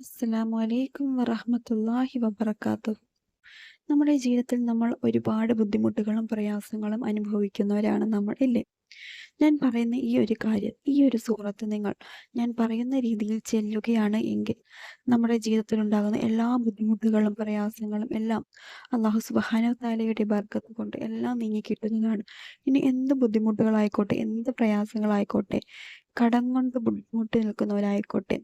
അസ്സലാമു അലൈക്കും വറഹ്മത്തുള്ളാഹി വബറകാതുഹു. നമ്മുടെ ജീവിതത്തിൽ നമ്മൾ ഒരുപാട് ബുദ്ധിമുട്ടുകളും പ്രയാസങ്ങളും അനുഭവിക്കുന്നവരാണ് നമ്മൾ ഇല്ലേ? ഞാൻ പറയുന്ന ഈ ഒരു കാര്യം ഈ ഒരു സൂറത്ത് നിങ്ങൾ ഞാൻ പറയുന്ന രീതിയിൽ ചെല്ലുകയാണ് എങ്കിൽ നമ്മുടെ ജീവിതത്തിൽ ഉണ്ടാകുന്ന എല്ലാ ബുദ്ധിമുട്ടുകളും പ്രയാസങ്ങളും എല്ലാം അള്ളാഹു സുബ്ഹാനഹു താലയുടെ ബർക്കത്ത് കൊണ്ട് എല്ലാം നീങ്ങി കിട്ടുന്നതാണ്. ഇനി എന്ത് ബുദ്ധിമുട്ടുകളായിക്കോട്ടെ എന്ത് പ്രയാസങ്ങളായിക്കോട്ടെ കടം കൊണ്ട് ബുദ്ധിമുട്ടി നിൽക്കുന്നവരായിക്കോട്ടെ.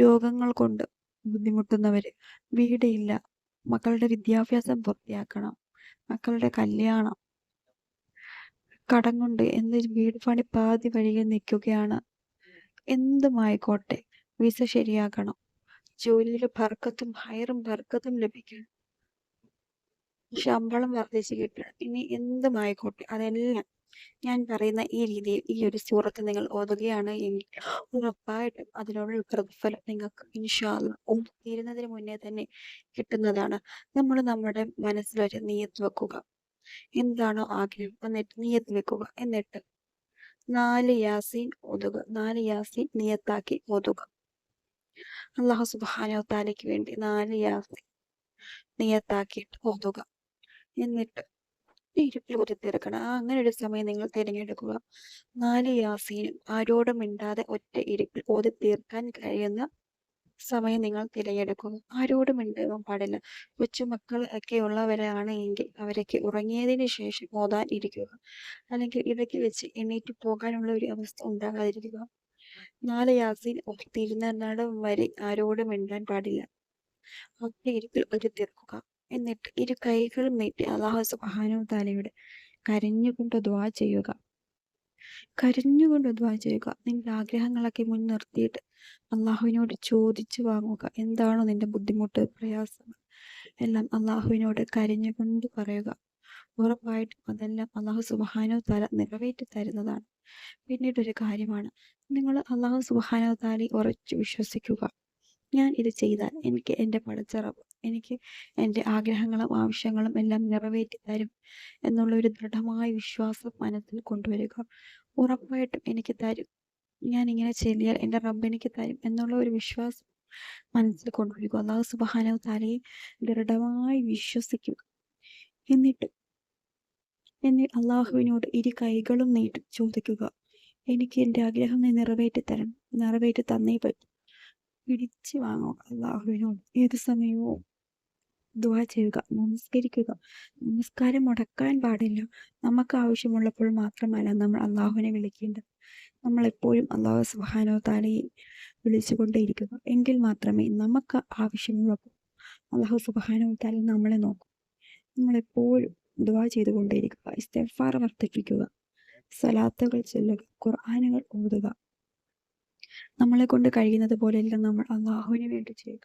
രോഗങ്ങൾ കൊണ്ട് ബുദ്ധിമുട്ടുന്നവര് വീടില്ല. മക്കളുടെ വിദ്യാഭ്യാസം പൂർത്തിയാക്കണം. മക്കളുടെ കല്യാണം. കടം കൊണ്ട് എന്ത് വീട് പണി പാതി വഴിയിൽ നിൽക്കുകയാണ്. എന്തുമായിക്കോട്ടെ വിസ ശരിയാക്കണം ജോലിയിൽ ഭർക്കത്തും ഹയറും ഭർക്കത്തും ലഭിക്കണം ശമ്പളം വർദ്ധിച്ചു കിട്ടണം. ഇനി എന്തുമായിക്കോട്ടെ അതെല്ലാം ഞാൻ പറയുന്ന ഈ രീതിയിൽ ഈ ഒരു സൂറത്ത് നിങ്ങൾ ഓതുകയാണ് എങ്കിൽ ഉറപ്പായിട്ടും അതിനുള്ള പ്രതിഫലം നിങ്ങൾക്ക് ഇൻഷാ അല്ലാ ഒന്ന് തീരുന്നതിന് മുന്നേ തന്നെ കിട്ടുന്നതാണ്. നമ്മൾ നമ്മുടെ മനസ്സിലൊരു നീയത്ത് വെക്കുക. എന്താണോ ആഗ്രഹം എന്നിട്ട് നീയത്ത് വെക്കുക. എന്നിട്ട് നാല് യാസീൻ ഓതുക. നാല് യാസീൻ നിയത്താക്കി ഓതുക. അള്ളാഹു സുബാനോ താലയ്ക്ക് വേണ്ടി നാല് യാസീൻ നിയത്താക്കിയിട്ട് ഓതുക. എന്നിട്ട് ഇരുട്ടിൽ തിരക്കണം ആ അങ്ങനെ ഒരു സമയം നിങ്ങൾ തിരഞ്ഞെടുക്കുക. നാല് യാസീനും ആരോടും മിണ്ടാതെ ഒറ്റ ഇരുപ്പിൽ ഓതി തീർക്കാൻ കഴിയുന്ന സമയം നിങ്ങൾ തിരഞ്ഞെടുക്കുക ആരോടും മിണ്ടാൻ പാടില്ല. കൊച്ചുമക്കൾ ഒക്കെ ഉള്ളവരാണ് എങ്കിൽ അവരൊക്കെ ഉറങ്ങിയതിന് ശേഷം ഓതാൻ ഇരിക്കുക. അല്ലെങ്കിൽ ഇടയ്ക്ക് വെച്ച് എണീറ്റ് പോകാനുള്ള ഒരു അവസ്ഥ ഉണ്ടാകാതിരിക്കുക. നാല് യാസീൻ തിരുനടം വരെ ആരോടും മിണ്ടാൻ പാടില്ല. ഒറ്റ ഇരുപ്പിൽ ഒരു തീർക്കുക എന്നിട്ട് ഇരു കൈകളും നീട്ടി അള്ളാഹു സുബാനു താലയുടെ കരഞ്ഞുകൊണ്ട് ദ്വാ ചെയ്യുക. കരഞ്ഞുകൊണ്ട് ദ്വാ ചെയ്യുക. നിന്റെ ആഗ്രഹങ്ങളൊക്കെ മുൻനിർത്തിയിട്ട് അള്ളാഹുവിനോട് ചോദിച്ചു വാങ്ങുക. എന്താണോ നിന്റെ ബുദ്ധിമുട്ട് പ്രയാസങ്ങൾ എല്ലാം അള്ളാഹുവിനോട് കരഞ്ഞുകൊണ്ട് പറയുക. ഉറപ്പായിട്ടും അതെല്ലാം അള്ളാഹു സുബ്ഹാനഹു താല നിറവേറ്റി തരുന്നതാണ്. പിന്നീട് ഒരു കാര്യമാണ്. നിങ്ങൾ അള്ളാഹു സുബ്ഹാനഹു താലി ഉറച്ചു വിശ്വസിക്കുക. ഞാൻ ഇത് ചെയ്താൽ എനിക്ക് എന്റെ പടച്ചിറപ്പ് എനിക്ക് എന്റെ ആഗ്രഹങ്ങളും ആവശ്യങ്ങളും എല്ലാം നിറവേറ്റി തരും എന്നുള്ള ഒരു ദൃഢമായ വിശ്വാസം മനസ്സിൽ കൊണ്ടുവരിക. ഉറപ്പായിട്ടും എനിക്ക് തരും. ഞാൻ ഇങ്ങനെ ചെല്ലിയാൽ എന്റെ റബ്ബ് എനിക്ക് തരും എന്നുള്ള ഒരു വിശ്വാസം മനസ്സിൽ കൊണ്ടുവരിക. അള്ളാഹു സുബ്ഹാനഹു തആലയെ ദൃഢമായി വിശ്വസിക്കുക. എന്നിട്ട് എന്നെ അള്ളാഹുവിനോട് ഇരു കൈകളും നീട്ടി ചോദിക്കുക. എനിക്ക് എന്റെ ആഗ്രഹം നീ നിറവേറ്റി തരണം നിറവേറ്റി തന്നേ പറ്റും. പിടിച്ചു വാങ്ങുക അള്ളാഹുവിനോട്. ഏത് സമയവും ദുആ ചെയ്യുക. നമസ്കരിക്കുക. നമസ്കാരം മുടക്കാൻ പാടില്ല. നമുക്ക് ആവശ്യമുള്ളപ്പോൾ മാത്രമല്ല നമ്മൾ അള്ളാഹുവിനെ വിളിക്കേണ്ടത്. നമ്മൾ എപ്പോഴും അള്ളാഹു സുബ്ഹാനഹു തആലയെ വിളിച്ചുകൊണ്ടേയിരിക്കുക. എങ്കിൽ മാത്രമേ നമുക്ക് ആവശ്യമുള്ളപ്പോൾ അള്ളാഹു സുബ്ഹാനഹു താലി നമ്മളെ നോക്കൂ. നമ്മളെപ്പോഴും ദുആ ചെയ്തുകൊണ്ടേയിരിക്കുക. ഇസ്തിഗ്ഫാർ വർദ്ധിപ്പിക്കുക. സലാത്തുകൾ ചൊല്ലുക. ഖുർആാനുകൾ ഓതുക. നമ്മളെ കൊണ്ട് കഴിയുന്നത് പോലെയെല്ലാം നമ്മൾ അള്ളാഹുവിന് വേണ്ടി ചെയ്യുക.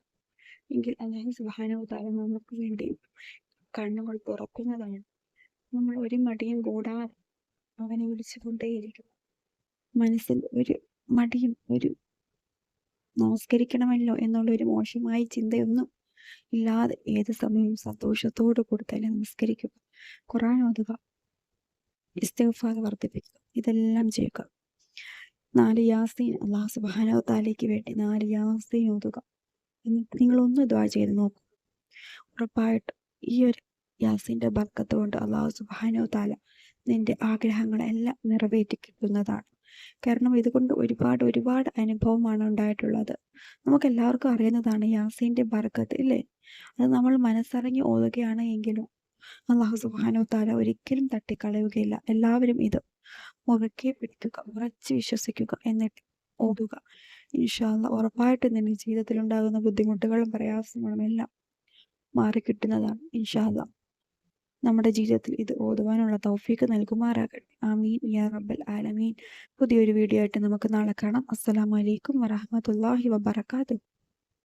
എങ്കിൽ അള്ളാഹു സുബ്ഹാനഹു തആല നമുക്ക് വേണ്ടി കണ്ണുകൾ തുറക്കുന്നതാണ്. നമ്മൾ ഒരു മടിയും കൂടാതെ അവനെ വിളിച്ചുകൊണ്ടേയിരിക്കും. മനസ്സിൽ ഒരു മടിയും ഒരു നമസ്കരിക്കണമല്ലോ എന്നുള്ള ഒരു മോശമായ ചിന്തയൊന്നും ഇല്ലാതെ ഏത് സമയവും സന്തോഷത്തോടു കൂടി തന്നെ നമസ്കരിക്കുക ഖുറാൻ ഓതുക ഇസ്തിഗ്ഫാർ വർദ്ധിപ്പിക്കുക ഇതെല്ലാം ചെയ്യുക. നാല് യാസീൻ അള്ളാഹു സുബാനോ താലേക്ക് വേണ്ടി നാല് യാസീൻ ഓതുക. എന്നിട്ട് ദ്വാ ചെയ്ത് നോക്കൂ. ഉറപ്പായിട്ട് ഈ ഒരു യാസിന്റെ ബർക്കത്ത് കൊണ്ട് അള്ളാഹു സുബാനോ താല നിന്റെ ആഗ്രഹങ്ങളെല്ലാം നിറവേറ്റി കിട്ടുന്നതാണ്. കാരണം ഇതുകൊണ്ട് ഒരുപാട് ഒരുപാട് അനുഭവമാണ് ഉണ്ടായിട്ടുള്ളത്. നമുക്ക് എല്ലാവർക്കും അറിയുന്നതാണ് യാസീന്റെ ബർക്കത്ത് ഇല്ലേ? അത് നമ്മൾ മനസ്സറിഞ്ഞ് ഓതുകയാണ് എങ്കിലും അള്ളാഹു സുബാനോ താല ഒരിക്കലും തട്ടിക്കളയുകയില്ല. എല്ലാവരും ഇത് മുറുകെ പിടിക്കുക ഉറച്ച് വിശ്വസിക്കുക എന്നിട്ട് ഓതുക. ഇൻഷാ അല്ലാ ഉറപ്പായിട്ടും നിന്റെ ജീവിതത്തിൽ ഉണ്ടാകുന്ന ബുദ്ധിമുട്ടുകളും പ്രയാസങ്ങളും എല്ലാം മാറിക്കിട്ടുന്നതാണ് ഇൻഷാ അല്ലാ. നമ്മുടെ ജീവിതത്തിൽ ഇത് ഓതുവാനുള്ള തൗഫീക്ക് നൽകുമാറാകട്ടെ. ആമീൻ. യാ റബ്ബൽ ആലമീൻ. പുതിയൊരു വീഡിയോ ആയിട്ട് നമുക്ക് നാളെ കാണാം. അസ്സലാമു അലൈക്കും വറഹ്മത്തുള്ളാഹി വബറകാതുഹു.